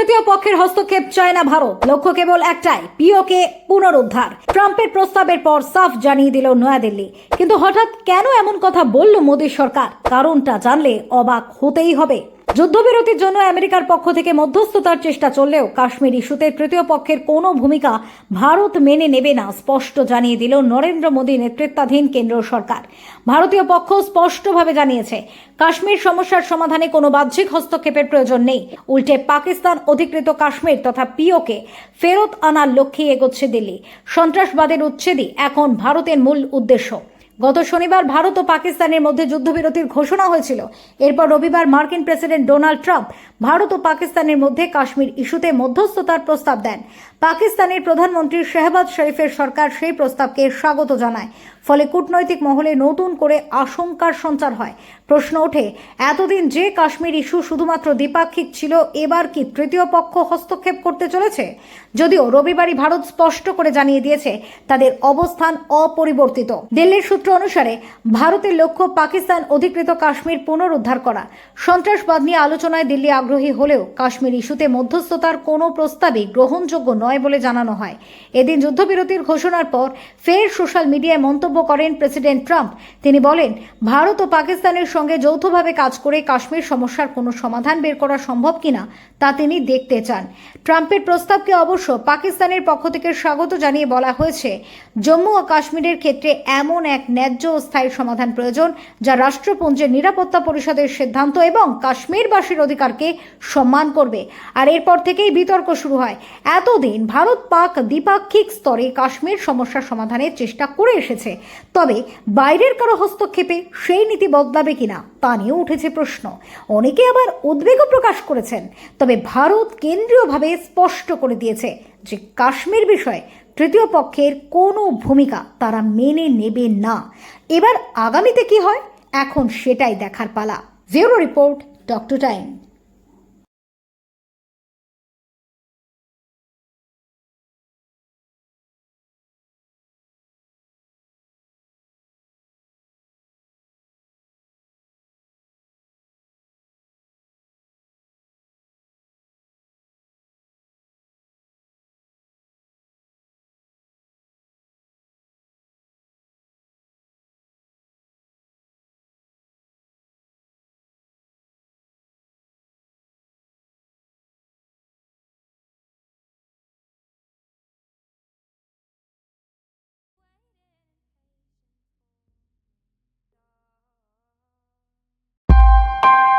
তৃতীয় পক্ষের হস্তক্ষেপ চায় না ভারত। লক্ষ্য কেবল একটাই, পিওকে পুনরুদ্ধার। ট্রাম্পের প্রস্তাবের পর সাফ জানিয়ে দিল নয়াদিল্লি। কিন্তু হঠাৎ কেন এমন কথা বলল মোদী সরকার? কারণটা জানলে অবাক হতেই হবে। যুদ্ধবিরতির জন্য আমেরিকার পক্ষ থেকে মধ্যস্থতার চেষ্টা চললেও কাশ্মীর ইস্যুতে তৃতীয় পক্ষের কোনো ভূমিকা ভারত মেনে নেবে না, স্পষ্ট জানিয়ে দিল নরেন্দ্র মোদী নেতৃত্বাধীন কেন্দ্র সরকার। ভারতীয় পক্ষ স্পষ্টভাবে জানিয়েছে, কাশ্মীর সমস্যার সমাধানে কোনো বাহ্যিক হস্তক্ষেপের প্রয়োজন নেই। উল্টে পাকিস্তান অধিকৃত কাশ্মীর তথা পিওকে ফেরত আনার লক্ষ্যে এগোচ্ছে দিল্লি। সন্ত্রাসবাদের উচ্ছেদই এখন ভারতের মূল উদ্দেশ্য। গত শনিবার ভারত ও পাকিস্তানের মধ্যে যুদ্ধবিরতির ঘোষণা হয়েছিল। এরপর রবিবার মার্কিন প্রেসিডেন্ট ডোনাল্ড ট্রাম্প ভারত ও পাকিস্তানের মধ্যে কাশ্মীর ইস্যুতে মধ্যস্থতার প্রস্তাব দেন। পাকিস্তানের প্রধানমন্ত্রী শেহবাজ শরীফের সরকার সেই প্রস্তাবকে স্বাগত জানায়। ফলে কূটনৈতিক মহলে নতুন করে আশঙ্কার সঞ্চার হয়। প্রশ্ন ওঠে, এতদিন যে কাশ্মীর ইস্যু শুধুমাত্র দ্বিপাক্ষিক ছিল, এবার কি তৃতীয় পক্ষ হস্তক্ষেপ করতে চলেছে? যদিও রবিবারই ভারত স্পষ্ট করে জানিয়ে দিয়েছে, তাদের অবস্থান অপরিবর্তিত। দিল্লির সূত্র অনুসারে ভারতের লক্ষ্য পাকিস্তান অধিকৃত কাশ্মীর পুনরুদ্ধার করা। সন্ত্রাসবাদ নিয়ে আলোচনায় দিল্লি আগ্রহী হলেও কাশ্মীর ইস্যুতে মধ্যস্থতার কোনো প্রস্তাবই গ্রহণযোগ্য নয় বলে জানানো হয়। এদিন যুদ্ধবিরতির ঘোষণার পর ফের সোশ্যাল মিডিয়ায় মন্তব্য করেন প্রেসিডেন্ট ট্রাম্প। তিনি বলেন, ভারত ও পাকিস্তানের সঙ্গে যৌথভাবে কাজ করে কাশ্মীর সমস্যার কোনো সমাধান বের করা সম্ভব কিনা, তা তিনি দেখতে চান। ট্রাম্পের প্রস্তাবকে অবশ্য পাকিস্তানের পক্ষ থেকে স্বাগত জানিয়ে বলা হয়েছে, জম্মু ও কাশ্মীরের ক্ষেত্রে এমন এক ন্যায্য স্থায়ী সমাধান প্রয়োজন, যা রাষ্ট্রপুঞ্জের নিরাপত্তা পরিষদের সিদ্ধান্ত এবং কাশ্মীরবাসীর অধিকারকে সম্মান করবে। আর এরপর থেকেই বিতর্ক শুরু হয়। এতদিন ভারত পাক দ্বিপাক্ষিক স্তরে কাশ্মীর সমস্যা সমাধানের চেষ্টা করে এসেছে। তবে বাইরের কারও হস্তক্ষেপে সেই নীতি বদলাবে কিনা তা নিয়েও উঠেছে প্রশ্ন। অনেকে আবার উদ্বেগও প্রকাশ করেছেন। তবে ভারত কেন্দ্রীয়ভাবে স্পষ্ট করে দিয়েছে যে কাশ্মীর বিষয়ে তৃতীয় পক্ষের কোনো ভূমিকা তারা মেনে নেবে না। এবার আগামীতে কি হয়? এখন সেটাই দেখার পালা। Zero report doctor time. Bye.